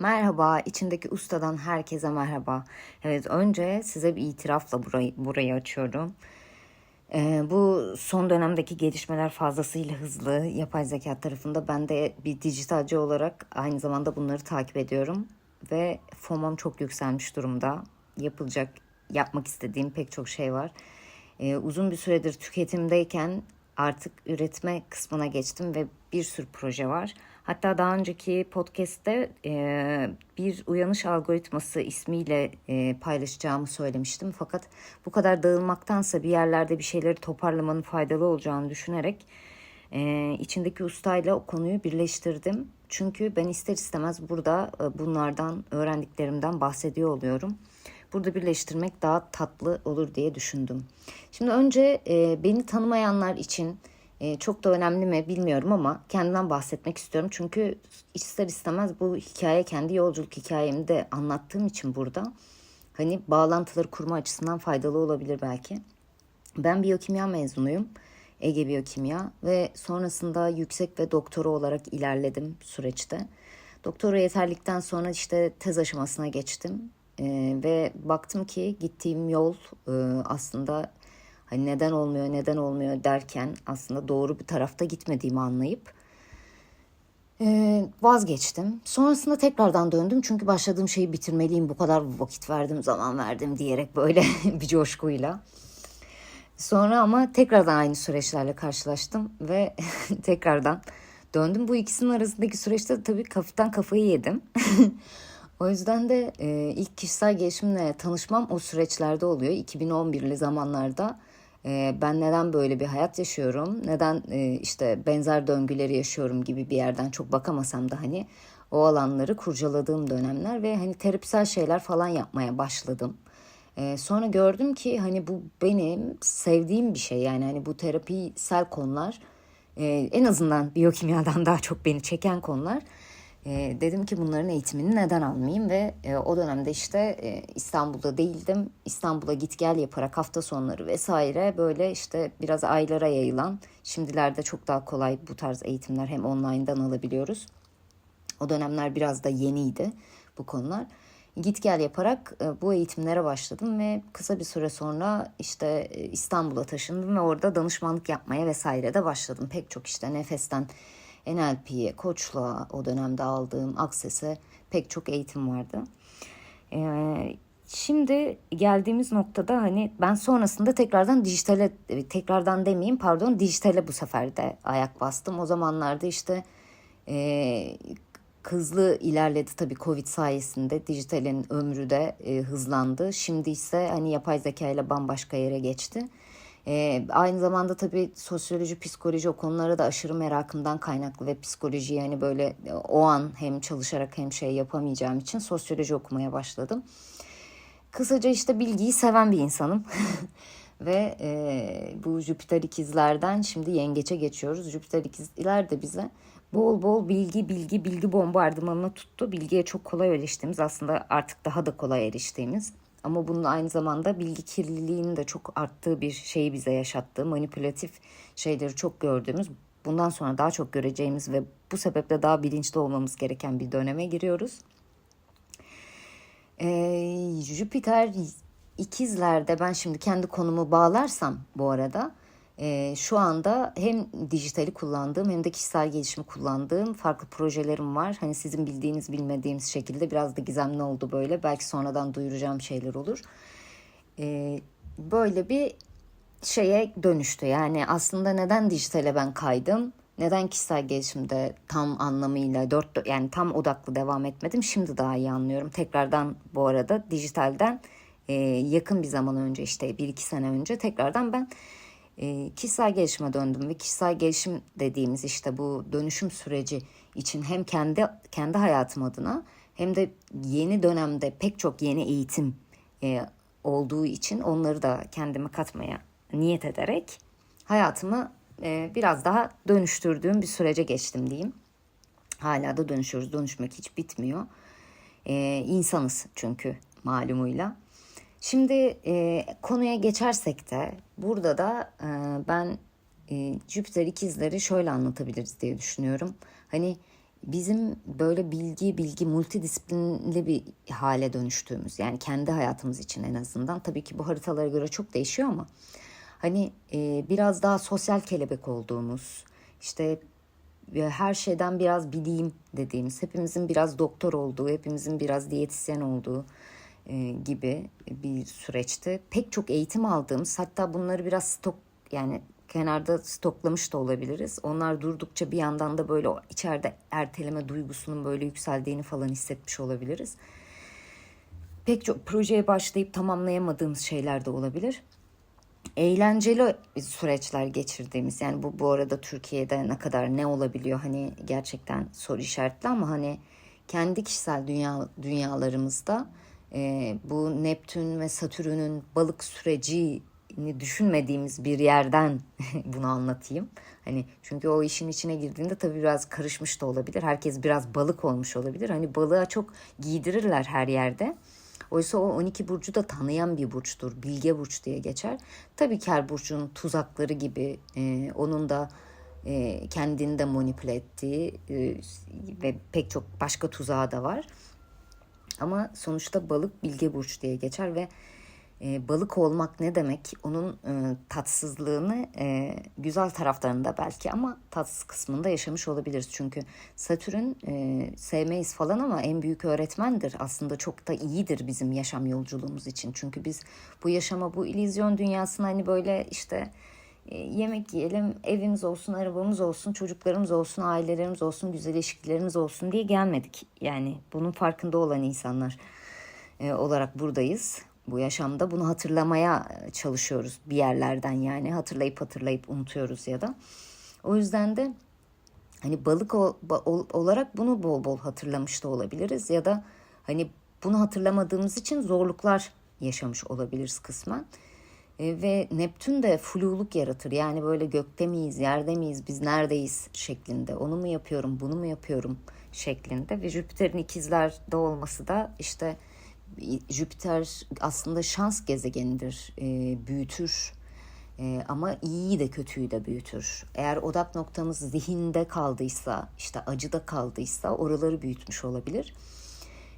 Merhaba, içindeki ustadan herkese merhaba. Evet, önce size bir itirafla burayı, burayı açıyorum. Ee, bu son dönemdeki gelişmeler fazlasıyla hızlı. Yapay zeka tarafında ben de bir dijitalci olarak aynı zamanda bunları takip ediyorum. Ve FOMO'm çok yükselmiş durumda. Yapılacak, yapmak istediğim pek çok şey var. Ee, uzun bir süredir tüketimdeyken artık üretme kısmına geçtim ve bir sürü proje var. Hatta daha önceki podcast'te e, bir uyanış algoritması ismiyle e, paylaşacağımı söylemiştim. Fakat bu kadar dağılmaktansa bir yerlerde bir şeyleri toparlamanın faydalı olacağını düşünerek e, içindeki ustayla o konuyu birleştirdim. Çünkü ben ister istemez burada e, bunlardan öğrendiklerimden bahsediyor oluyorum. Burada birleştirmek daha tatlı olur diye düşündüm. Şimdi önce e, beni tanımayanlar için e, çok da önemli mi bilmiyorum ama kendimden bahsetmek istiyorum. Çünkü ister istemez bu hikaye kendi yolculuk hikayemi de anlattığım için burada hani bağlantıları kurma açısından faydalı olabilir belki. Ben biyokimya mezunuyum. Ege Biyokimya ve sonrasında yüksek ve doktora olarak ilerledim süreçte. Doktora yeterlikten sonra işte tez aşamasına geçtim. Ee, ve baktım ki gittiğim yol e, aslında hani neden olmuyor neden olmuyor derken aslında doğru bir tarafta gitmediğimi anlayıp e, vazgeçtim. Sonrasında tekrardan döndüm çünkü başladığım şeyi bitirmeliyim bu kadar vakit verdim zaman verdim diyerek böyle bir coşkuyla. Sonra ama tekrardan aynı süreçlerle karşılaştım ve tekrardan döndüm. Bu ikisinin arasındaki süreçte tabii kaftan kafayı yedim. o yüzden de e, ilk kişisel gelişimle tanışmam o süreçlerde oluyor. 2011'li zamanlarda e, ben neden böyle bir hayat yaşıyorum, neden e, işte benzer döngüleri yaşıyorum gibi bir yerden çok bakamasam da hani o alanları kurcaladığım dönemler ve hani terapisel şeyler falan yapmaya başladım. Ee, sonra gördüm ki hani bu benim sevdiğim bir şey yani hani bu terapisel konular e, en azından biyokimyadan daha çok beni çeken konular. E, dedim ki bunların eğitimini neden almayayım ve e, o dönemde işte e, İstanbul'da değildim. İstanbul'a git gel yaparak hafta sonları vesaire böyle işte biraz aylara yayılan şimdilerde çok daha kolay bu tarz eğitimler hem online'dan alabiliyoruz. O dönemler biraz da yeniydi bu konular git gel yaparak e, bu eğitimlere başladım ve kısa bir süre sonra işte e, İstanbul'a taşındım ve orada danışmanlık yapmaya vesaire de başladım. Pek çok işte nefesten NLP'ye, koçluğa o dönemde aldığım aksese pek çok eğitim vardı. Ee, şimdi geldiğimiz noktada hani ben sonrasında tekrardan dijitale tekrardan demeyeyim pardon dijitale bu sefer de ayak bastım. O zamanlarda işte e, hızlı ilerledi tabii Covid sayesinde. Dijitalin ömrü de e, hızlandı. Şimdi ise hani yapay zeka ile bambaşka yere geçti. E, aynı zamanda tabii sosyoloji, psikoloji o konulara da aşırı merakımdan kaynaklı ve psikoloji yani böyle e, o an hem çalışarak hem şey yapamayacağım için sosyoloji okumaya başladım. Kısaca işte bilgiyi seven bir insanım. ve e, bu Jüpiter ikizlerden şimdi yengeçe geçiyoruz. Jüpiter ikizler de bize bol bol bilgi bilgi bilgi bombardımanına tuttu. Bilgiye çok kolay eriştiğimiz aslında artık daha da kolay eriştiğimiz ama bunun aynı zamanda bilgi kirliliğinin de çok arttığı bir şeyi bize yaşattığı manipülatif şeyleri çok gördüğümüz bundan sonra daha çok göreceğimiz ve bu sebeple daha bilinçli olmamız gereken bir döneme giriyoruz. Ee, Jüpiter ikizlerde ben şimdi kendi konumu bağlarsam bu arada e, şu anda hem dijitali kullandığım hem de kişisel gelişimi kullandığım farklı projelerim var. Hani sizin bildiğiniz bilmediğimiz şekilde biraz da gizemli oldu böyle. Belki sonradan duyuracağım şeyler olur. E, böyle bir şeye dönüştü. Yani aslında neden dijitale ben kaydım? Neden kişisel gelişimde tam anlamıyla dört yani tam odaklı devam etmedim? Şimdi daha iyi anlıyorum. Tekrardan bu arada dijitalden e, yakın bir zaman önce işte bir iki sene önce tekrardan ben e, kişisel gelişime döndüm ve kişisel gelişim dediğimiz işte bu dönüşüm süreci için hem kendi kendi hayatım adına hem de yeni dönemde pek çok yeni eğitim e, olduğu için onları da kendime katmaya niyet ederek hayatımı e, biraz daha dönüştürdüğüm bir sürece geçtim diyeyim. Hala da dönüşüyoruz. Dönüşmek hiç bitmiyor. E, insanız çünkü malumuyla. Şimdi e, konuya geçersek de burada da e, ben e, Jüpiter ikizleri şöyle anlatabiliriz diye düşünüyorum. Hani bizim böyle bilgi bilgi multidisiplinli bir hale dönüştüğümüz yani kendi hayatımız için en azından tabii ki bu haritalara göre çok değişiyor ama hani e, biraz daha sosyal kelebek olduğumuz işte e, her şeyden biraz bileyim dediğimiz hepimizin biraz doktor olduğu hepimizin biraz diyetisyen olduğu gibi bir süreçte pek çok eğitim aldığımız hatta bunları biraz stok yani kenarda stoklamış da olabiliriz. Onlar durdukça bir yandan da böyle içeride erteleme duygusunun böyle yükseldiğini falan hissetmiş olabiliriz. Pek çok projeye başlayıp tamamlayamadığımız şeyler de olabilir. Eğlenceli süreçler geçirdiğimiz yani bu bu arada Türkiye'de ne kadar ne olabiliyor hani gerçekten soru işaretli ama hani kendi kişisel dünya dünyalarımızda e, bu Neptün ve Satürn'ün balık sürecini düşünmediğimiz bir yerden bunu anlatayım. Hani çünkü o işin içine girdiğinde tabii biraz karışmış da olabilir. Herkes biraz balık olmuş olabilir. Hani balığa çok giydirirler her yerde. Oysa o 12 burcu da tanıyan bir burçtur. Bilge burç diye geçer. Tabii ki her burcun tuzakları gibi e, onun da e, kendini de manipüle ettiği e, ve pek çok başka tuzağı da var. Ama sonuçta balık bilge burç diye geçer ve e, balık olmak ne demek? Onun e, tatsızlığını e, güzel taraflarında belki ama tatsız kısmında yaşamış olabiliriz. Çünkü Satürn e, sevmeyiz falan ama en büyük öğretmendir. Aslında çok da iyidir bizim yaşam yolculuğumuz için. Çünkü biz bu yaşama, bu illüzyon dünyasına hani böyle işte yemek yiyelim, evimiz olsun, arabamız olsun, çocuklarımız olsun, ailelerimiz olsun, güzel ilişkilerimiz olsun diye gelmedik. Yani bunun farkında olan insanlar e, olarak buradayız. Bu yaşamda bunu hatırlamaya çalışıyoruz bir yerlerden yani hatırlayıp hatırlayıp unutuyoruz ya da. O yüzden de hani balık ol, ol, olarak bunu bol bol hatırlamış da olabiliriz ya da hani bunu hatırlamadığımız için zorluklar yaşamış olabiliriz kısmen. E, ve Neptün de fluluk yaratır. Yani böyle gökte miyiz, yerde miyiz, biz neredeyiz şeklinde. Onu mu yapıyorum, bunu mu yapıyorum şeklinde. Ve Jüpiter'in ikizlerde olması da işte Jüpiter aslında şans gezegenidir, e, büyütür. E, ama iyiyi de kötüyü de büyütür. Eğer odak noktamız zihinde kaldıysa, işte acıda kaldıysa oraları büyütmüş olabilir.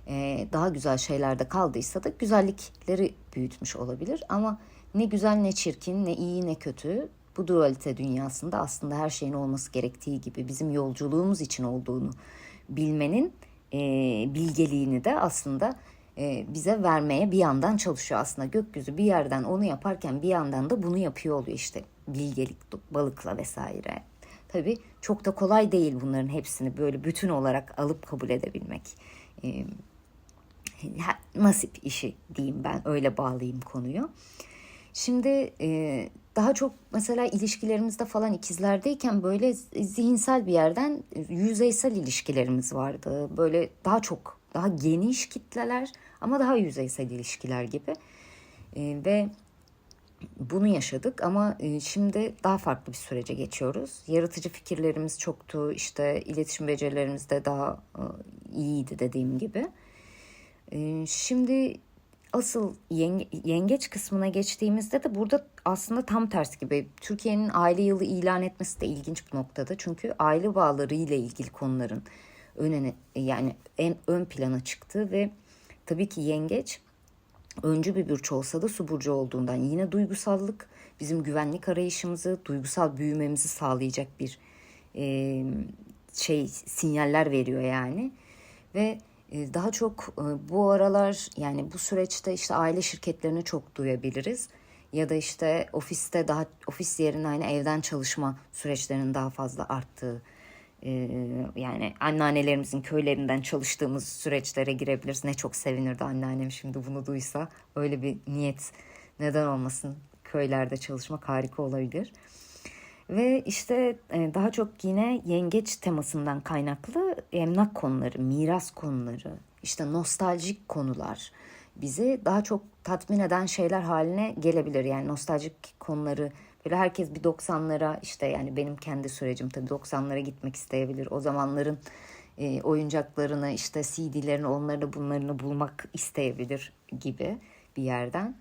E, daha güzel şeylerde kaldıysa da güzellikleri büyütmüş olabilir. Ama ne güzel ne çirkin, ne iyi ne kötü bu dualite dünyasında aslında her şeyin olması gerektiği gibi bizim yolculuğumuz için olduğunu bilmenin e, bilgeliğini de aslında e, bize vermeye bir yandan çalışıyor aslında gökyüzü bir yerden onu yaparken bir yandan da bunu yapıyor oluyor işte bilgelik balıkla vesaire. Tabii çok da kolay değil bunların hepsini böyle bütün olarak alıp kabul edebilmek. E, nasip işi diyeyim ben öyle bağlayayım konuyu. Şimdi e, daha çok mesela ilişkilerimizde falan ikizlerdeyken böyle zihinsel bir yerden yüzeysel ilişkilerimiz vardı. Böyle daha çok daha geniş kitleler ama daha yüzeysel ilişkiler gibi. E, ve bunu yaşadık ama e, şimdi daha farklı bir sürece geçiyoruz. Yaratıcı fikirlerimiz çoktu. işte iletişim becerilerimiz de daha e, iyiydi dediğim gibi. E, şimdi asıl yenge, yengeç kısmına geçtiğimizde de burada aslında tam tersi gibi. Türkiye'nin aile yılı ilan etmesi de ilginç bir noktada. Çünkü aile bağları ile ilgili konuların önüne yani en ön plana çıktı ve tabii ki yengeç öncü bir burç olsa da su burcu olduğundan yine duygusallık bizim güvenlik arayışımızı, duygusal büyümemizi sağlayacak bir e, şey sinyaller veriyor yani. Ve daha çok e, bu aralar yani bu süreçte işte aile şirketlerini çok duyabiliriz. Ya da işte ofiste daha ofis yerine hani evden çalışma süreçlerinin daha fazla arttığı e, yani anneannelerimizin köylerinden çalıştığımız süreçlere girebiliriz. Ne çok sevinirdi anneannem şimdi bunu duysa. Öyle bir niyet neden olmasın köylerde çalışmak harika olabilir. Ve işte e, daha çok yine yengeç temasından kaynaklı emlak konuları, miras konuları, işte nostaljik konular bizi daha çok tatmin eden şeyler haline gelebilir. Yani nostaljik konuları böyle herkes bir 90'lara işte yani benim kendi sürecim tabii 90'lara gitmek isteyebilir. O zamanların e, oyuncaklarını işte CD'lerini onları bunlarını bulmak isteyebilir gibi bir yerden.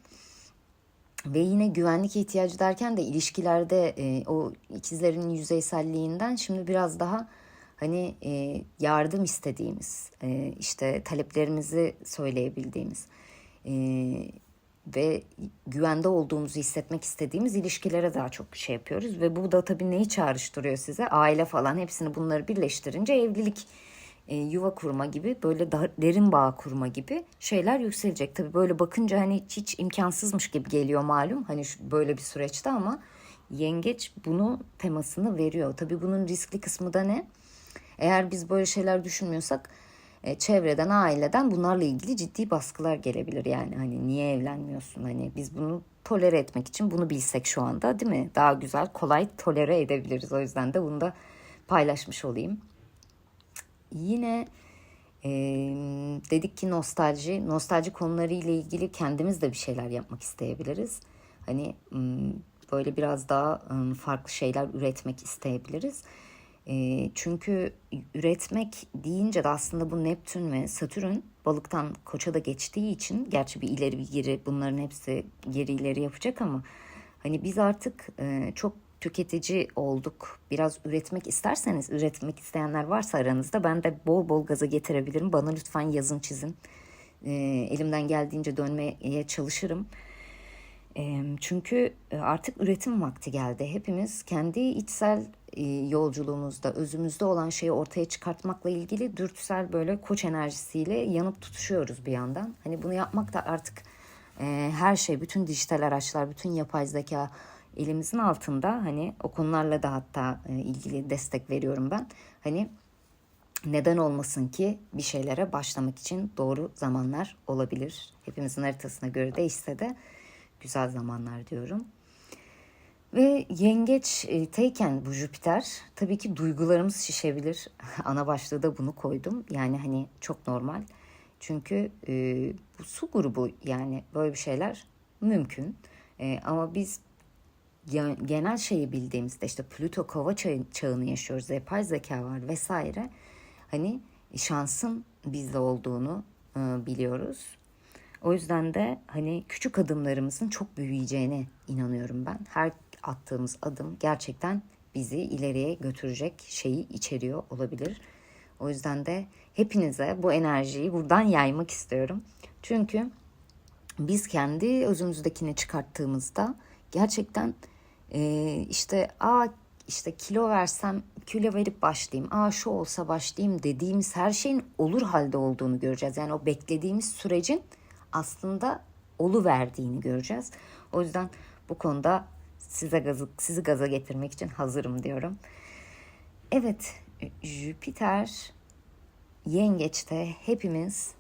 Ve yine güvenlik ihtiyacı derken de ilişkilerde e, o ikizlerin yüzeyselliğinden şimdi biraz daha hani e, yardım istediğimiz, e, işte taleplerimizi söyleyebildiğimiz e, ve güvende olduğumuzu hissetmek istediğimiz ilişkilere daha çok şey yapıyoruz. Ve bu da tabii neyi çağrıştırıyor size? Aile falan hepsini bunları birleştirince evlilik, e, yuva kurma gibi böyle daha derin bağ kurma gibi şeyler yükselecek. Tabii böyle bakınca hani hiç, hiç imkansızmış gibi geliyor malum hani şu, böyle bir süreçte ama yengeç bunu temasını veriyor. Tabii bunun riskli kısmı da ne? Eğer biz böyle şeyler düşünmüyorsak e, çevreden, aileden bunlarla ilgili ciddi baskılar gelebilir. Yani hani niye evlenmiyorsun? Hani biz bunu tolere etmek için bunu bilsek şu anda değil mi? Daha güzel, kolay tolere edebiliriz. O yüzden de bunu da paylaşmış olayım. Yine e, dedik ki nostalji, nostalji konuları ile ilgili kendimiz de bir şeyler yapmak isteyebiliriz. Hani böyle biraz daha farklı şeyler üretmek isteyebiliriz. Çünkü üretmek deyince de aslında bu Neptün ve Satürn balıktan koça da geçtiği için gerçi bir ileri bir geri bunların hepsi geri ileri yapacak ama hani biz artık çok tüketici olduk. Biraz üretmek isterseniz, üretmek isteyenler varsa aranızda ben de bol bol gaza getirebilirim. Bana lütfen yazın çizin. E, elimden geldiğince dönmeye çalışırım. E, çünkü artık üretim vakti geldi. Hepimiz kendi içsel e, yolculuğumuzda, özümüzde olan şeyi ortaya çıkartmakla ilgili dürtüsel böyle koç enerjisiyle yanıp tutuşuyoruz bir yandan. Hani bunu yapmak da artık e, her şey, bütün dijital araçlar, bütün yapay zeka elimizin altında. Hani o konularla da hatta e, ilgili destek veriyorum ben. Hani neden olmasın ki bir şeylere başlamak için doğru zamanlar olabilir. Hepimizin haritasına göre değişse de güzel zamanlar diyorum. Ve yengeç e, bu Jüpiter tabii ki duygularımız şişebilir. Ana başlığı da bunu koydum. Yani hani çok normal. Çünkü e, bu su grubu yani böyle bir şeyler mümkün. E, ama biz genel şeyi bildiğimizde işte Plüto kova çağını yaşıyoruz. Yapay zeka var vesaire. Hani şansın bizde olduğunu e, biliyoruz. O yüzden de hani küçük adımlarımızın çok büyüyeceğine inanıyorum ben. Her attığımız adım gerçekten bizi ileriye götürecek şeyi içeriyor olabilir. O yüzden de hepinize bu enerjiyi buradan yaymak istiyorum. Çünkü biz kendi özümüzdekini çıkarttığımızda gerçekten e, işte a işte kilo versem kilo verip başlayayım. Aa şu olsa başlayayım dediğimiz her şeyin olur halde olduğunu göreceğiz. Yani o beklediğimiz sürecin aslında olu verdiğini göreceğiz. O yüzden bu konuda size gazı, sizi gaza getirmek için hazırım diyorum. Evet, Jüpiter yengeçte hepimiz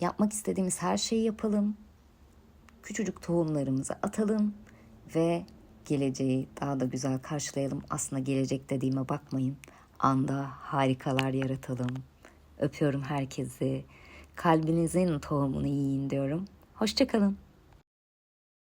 yapmak istediğimiz her şeyi yapalım. Küçücük tohumlarımızı atalım ve geleceği daha da güzel karşılayalım. Aslında gelecek dediğime bakmayın. Anda harikalar yaratalım. Öpüyorum herkesi. Kalbinizin tohumunu yiyin diyorum. Hoşçakalın.